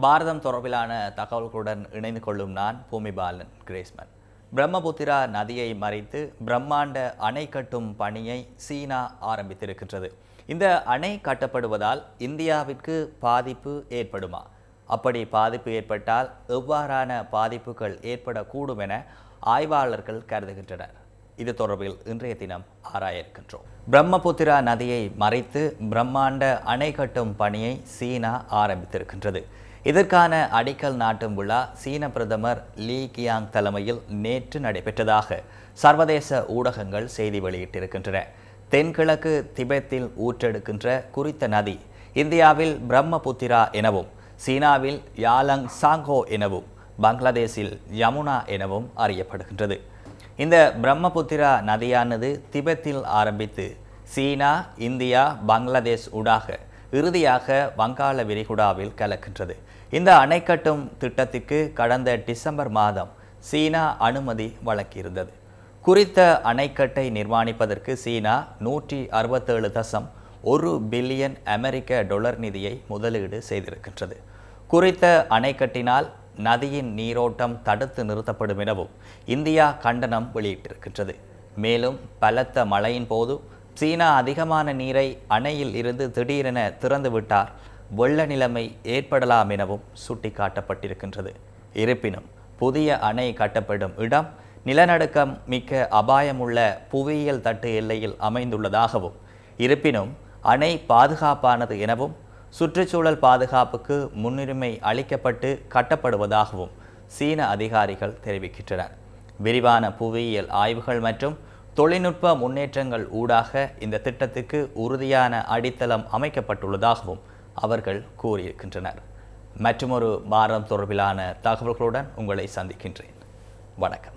பாரதம் தொடர்பிலான தகவல்களுடன் இணைந்து கொள்ளும் நான் பூமிபாலன் கிரேஸ்மன். பிரம்மபுத்திரா நதியை மறைத்து பிரம்மாண்ட அணை கட்டும் பணியை சீனா ஆரம்பித்திருக்கின்றது. இந்த அணை கட்டப்படுவதால் இந்தியாவிற்கு பாதிப்பு ஏற்படுமா? அப்படி பாதிப்பு ஏற்பட்டால் எவ்வாறான பாதிப்புகள் ஏற்படக்கூடும் என ஆய்வாளர்கள் கருதுகின்றனர். இது தொடர்பில் இன்றைய தினம் ஆராய இருக்கின்றோம் பிரம்மபுத்திரா நதியை மறைத்து பிரம்மாண்ட அணை கட்டும் பணியை சீனா ஆரம்பித்திருக்கின்றது. இதற்கான அடிக்கல் நாட்டும் விழா சீன பிரதமர் லீ கியாங் தலைமையில் நேற்று நடைபெற்றதாக சர்வதேச ஊடகங்கள் செய்தி வெளியிட்டிருக்கின்றன. தென்கிழக்கு திபெத்தில் ஊற்றெடுக்கின்ற குறித்த நதி இந்தியாவில் பிரம்மபுத்திரா எனவும் சீனாவில் யாலங் சாங்கோ எனவும் பங்களாதேஷில் யமுனா எனவும் அறியப்படுகின்றது. இந்த பிரம்மபுத்திரா நதியானது திபெத்தில் ஆரம்பித்து சீனா இந்தியா பங்களாதேஷ் ஊடாக இறுதியாக வங்காள விரிகுடாவில் கலக்கின்றது. இந்த அணை கட்டும் திட்டத்திற்கு கடந்த டிசம்பர் மாதம் சீனா அனுமதி வழங்கியிருந்தது. குறித்த அணைக்கட்டை நிர்மாணிப்பதற்கு சீனா நூற்றி அறுபத்தேழு தசம் ஒரு பில்லியன் அமெரிக்க டொலர் நிதியை முதலீடு செய்திருக்கின்றது. குறித்த அணைக்கட்டினால் நதியின் நீரோட்டம் தடுத்து நிறுத்தப்படும் எனவும் இந்தியா கண்டனம் வெளியிட்டிருக்கின்றது. மேலும் பலத்த மழையின் போது சீனா அதிகமான நீரை அணையில் இருந்து திடீரென திறந்துவிட்டார் வெள்ள நிலைமை ஏற்படலாம் எனவும் சுட்டிக்காட்டப்பட்டிருக்கின்றது. இருப்பினும் புதிய அணை கட்டப்படும் இடம் நிலநடுக்கம் மிக்க அபாயமுள்ள புவியியல் தட்டு எல்லையில் அமைந்துள்ளதாகவும் இருப்பினும் அணை பாதுகாப்பானது எனவும் சுற்றுச்சூழல் பாதுகாப்புக்கு முன்னுரிமை அளிக்கப்பட்டு கட்டப்படுவதாகவும் சீன அதிகாரிகள் தெரிவிக்கின்றனர். விரிவான புவியியல் ஆய்வுகள் மற்றும் தொழில்நுட்ப முன்னேற்றங்கள் ஊடாக இந்த திட்டத்துக்கு உறுதியான அடித்தளம் அமைக்கப்பட்டுள்ளதாகவும் அவர்கள் கூறியிருக்கின்றனர். மற்றுமொரு பாரம் தொடர்பிலான தகவல்களுடன் உங்களை சந்திக்கின்றேன். வணக்கம்.